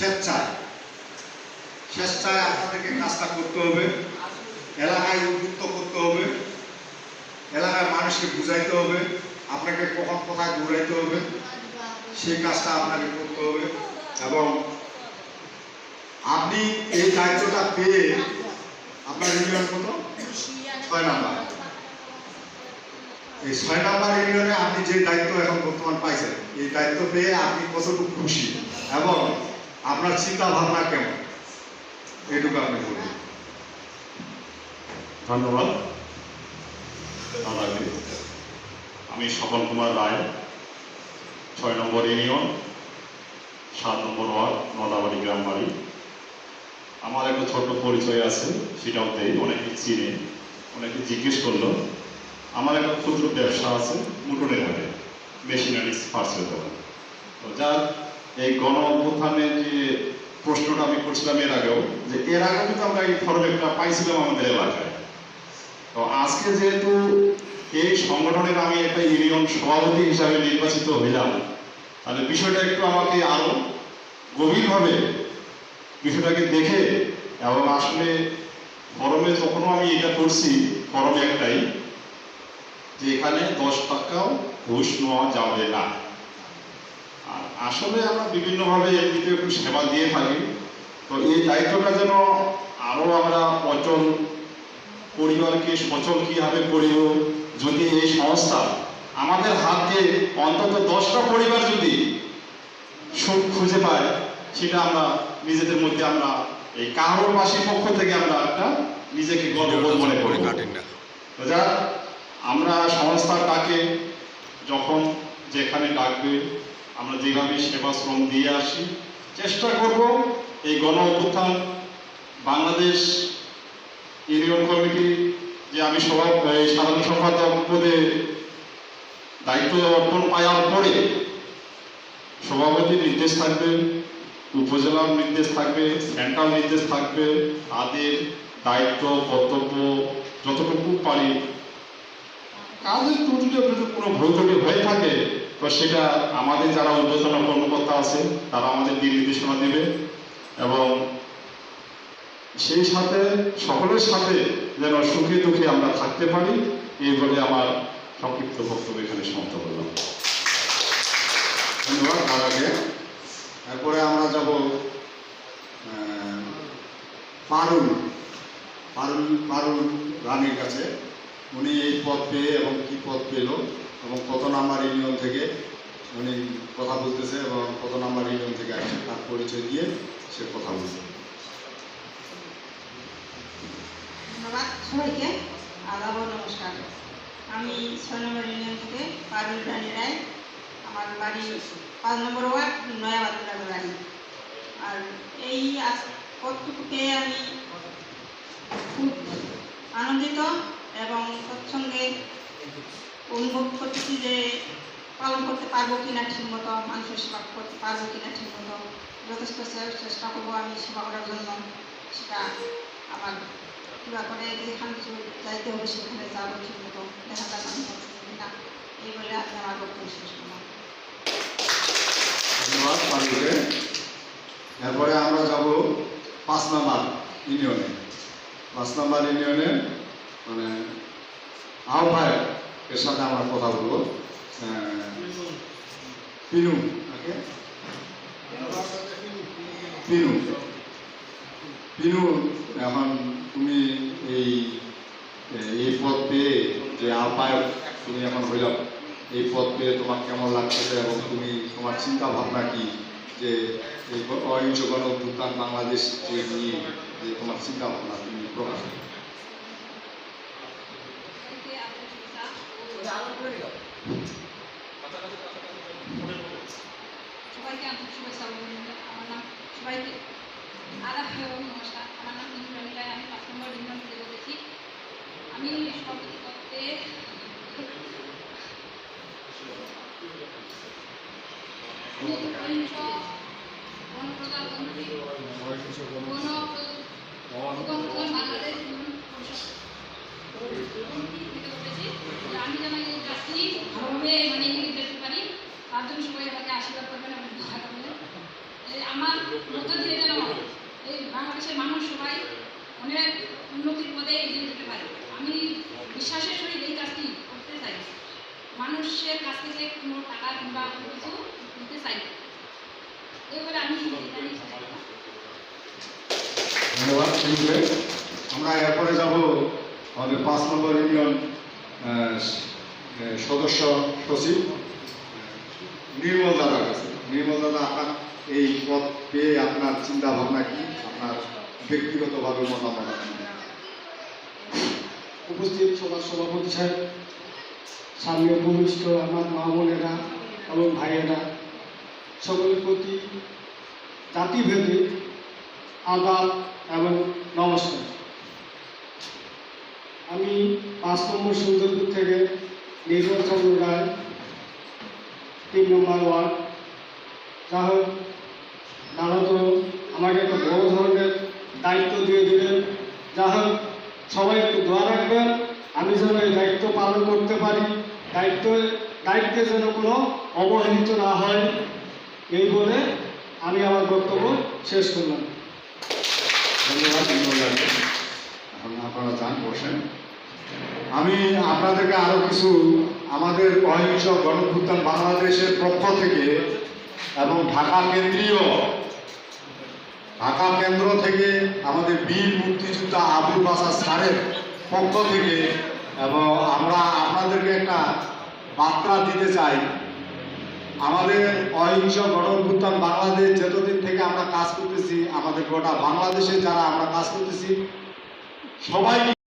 স্বেচ্ছায়। স্বেচ্ছায় আপনাদেরকে কাজটা করতে হবে। এলাকায় উদ্যুক্ত করতে হবে। এলাকার মানুষকে বুঝাইতে হবে। আপনাকে কখন কোথায় দৌড়াইতে হবে। সেই কাজটা আপনাকে করতে হবে। এবং আপনি এই দায়িত্বটা পেয়ে আপনার ইউনিয়ন কত? ছয় নাম্বার। এই ছয় নাম্বার ইউনিয়নে আপনি যে দায়িত্ব এখন বর্তমান পাইছেন, এই দায়িত্ব পেয়ে আপনি কতটুকু খুশি? এবং আপনার চিন্তা ভাবনা কেমন? এটুকু আপনি বলুন। ধন্যবাদ। আমি স্বপন কুমার রায়, ছয় নম্বর ইউনিয়ন, সাত নম্বর ওয়ার্ড, নদাবাড়ি গ্রাম বাড়ি। আমার একটা ছোট্ট পরিচয় আছে, সেটাও দেই, অনেকে চিনে, অনেকে জিজ্ঞেস করল। আমার একটা ক্ষুদ্র ব্যবসা আছে মুটনের হাটে, মেশিনারিজ পার্সেল দেওয়া তো যার এই গণ অভ্যুত্থানের যে প্রশ্নটা আমি করছিলাম এর আগেও, যে এর আগে কিন্তু আমরা এই ফরমেটটা পাইছিলাম আমাদের এলাকায়। তো আজকে যেহেতু এই সংগঠনের আমি একটা ইউনিয়ন সভাপতি হিসাবে নির্বাচিত হইলাম, তাহলে বিষয়টা একটু আমাকে আরও গভীরভাবে বিষয়টাকে দেখে এবং আসলে ফরমে যখনও আমি এটা করছি, ফরমে একটাই, যে এখানে দশ টাকাও ঘুষ নেওয়া যাবে না। আর আসলে আমরা বিভিন্নভাবে এমনিতে একটু সেবা দিয়ে থাকি। তো এই দায়িত্বটা যেন আরও আমরা অচল পরিবারকে সচল কীভাবে করিব যদি এই সংস্থা আমাদের হাতে অন্তত দশটা পরিবার যদি সুখ খুঁজে পায় সেটা আমরা নিজেদের মধ্যে আমরা এই কারোর পাশের পক্ষ থেকে আমরা একটা নিজেকে গর্ববোধ মনে করি। যা আমরা সংস্থার ডাকে যখন যেখানে ডাকবে আমরা যেভাবে সেবা শ্রম দিয়ে আসি, চেষ্টা করব এই গণ অভ্যুত্থান বাংলাদেশ ইউনিয়ন কমিটি যে আমি সভা এই সাধারণ সম্পাদক পদে দায়িত্ব অর্পণ পাওয়ার পরে সভাপতির নির্দেশ থাকবে, উপজেলার নির্দেশ থাকবে, সেন্ট্রাল নির্দেশ থাকবে, তাদের দায়িত্ব, কর্তব্য যতটুকু পারি। কাজের ত্রুটি যদি কোনো ভুল হয়ে থাকে তো সেটা আমাদের যারা ঊর্ধ্বতন কর্মকর্তা আছে, তারা আমাদের দিক নির্দেশনা দেবে এবং সেই সাথে, সকলের সাথে যেন সুখে দুঃখে আমরা থাকতে পারি, এই বলে আমার সংক্ষিপ্ত বক্তব্য এখানে সমাপ্ত করলাম। ধন্যবাদ দাদাকে এরপরে আমরা যাব পারুল পারুল পারুল রানীর কাছে। উনি এই পদ পেয়ে এবং কি পদ পেল? এবং কত নাম্বার ইউনিয়ন থেকে উনি কথা বলতেছে এবং কত নাম্বার ইউনিয়ন থেকে আসছে তার পরিচয় দিয়ে সে কথা বলছে। ধন্যবাদ সবাইকে আদাব নমস্কার। আমি ছয় নম্বর ইউনিয়ন থেকে পারুল রানী রায়, আমার বাড়ি পাঁচ নম্বর ওয়ার্ড নয়াবাদুরা বাড়ি আর এই পেয়ে আমি খুব আনন্দিত এবং তৎসঙ্গে অনুভব করতেছি যে পালন করতে পারব কিনা ঠিক মতো, মানুষের সেবা করতে পারব কিনা ঠিক মতো, যথেষ্ট চেষ্টা করব আমি সেবা করার জন্য। সেটা আমার কিবা করে যেখানে কিছু যাইতে হবে সেখানে যাব ঠিক মতো। দেখা যাক আমি করতেছি কিনা। এই বলে আমি আমার বক্তব্য শেষ করলাম এরপরে আমরা যাব পাঁচ নাম্বার ইউনিয়নে। পাঁচ নাম্বার ইউনিয়নে মানে সাথে আমরা কথা বলব। এখন তুমি এই এই পদ পেয়ে যে আহ্বায়ক তুমি এখন হইলাম এই পদ পেয়ে তোমার কেমন লাগতেছে এবং তুমি তোমার চিন্তা ভাবনা কি? যে এই অহিংস গণ বাংলাদেশ যে নিয়ে যে তোমার চিন্তা ভাবনা তুমি প্রকাশ করো। সবাইকে আন্তরিক শুভেচ্ছা অভিনন্দন আমার নাম সবাইকে আদাব এবং নমস্কার। আমার নাম নীলু রানী আমি পাঁচ নম্বর ইউনিয়ন থেকে বলেছি আমি সভাপতি তত্ত্বে আমি যেন এই কাজটি ভালোভাবে মানে যেতে পারি তার জন্য সবাই আমাকে আশীর্বাদ করবেন এবং আমার মধ্য দিয়ে যেন এই বাংলাদেশের মানুষ সবাই অনেক উন্নতির পদে এগিয়ে যেতে পারে। আমি বিশ্বাসের সহিত এই কাজটি করতে চাই। মানুষের কাছ থেকে কোনো টাকা কিংবা কিছু নিতে চাই। বলে আমি। ধন্যবাদ আমরা এরপরে যাব আমাদের পাঁচ নম্বর ইউনিয়ন সদস্য সচিব নির্মল দাদার কাছে। নির্মল দাদা, আপনার এই পদ পেয়ে আপনার চিন্তা ভাবনা কি আপনার ব্যক্তিগতভাবে মতামত? উপস্থিত সভার সভাপতি সাহেব, স্বামী ভূমিষ্ঠ আমার মা বোনেরা এবং ভাইয়েরা, সকলের প্রতি জাতিভেদে আদাব এবং নমস্কার আমি পাঁচ নম্বর সুন্দরপুর থেকে নির্মল চন্দ্র রায়, তিন নম্বর ওয়ার্ড হোক দাদা তো আমাকে একটা বড় ধরনের দায়িত্ব দিয়ে দিলেন। যা হোক, সবাই একটু দোয়া রাখবেন। আমি যেন এই দায়িত্ব পালন করতে পারি। দায়িত্ব, দায়িত্বে যেন কোনো অবহেলিত না হয়। এই বলে আমি আমার বক্তব্য শেষ করলাম। ধন্যবাদ আপনারা আমি আপনাদেরকে আরও কিছু আমাদের অহিংস গণভুত্থান বাংলাদেশের পক্ষ থেকে এবং ঢাকা কেন্দ্রীয়, ঢাকা কেন্দ্র থেকে আমাদের বীর মুক্তিযোদ্ধা আবুল বাসা স্যারের পক্ষ থেকে এবং আমরা আপনাদেরকে একটা বার্তা দিতে চাই। আমাদের অহিংস গণভুত্থান বাংলাদেশ যতদিন থেকে আমরা কাজ করতেছি, আমাদের গোটা বাংলাদেশে যারা আমরা কাজ করতেছি, সবাই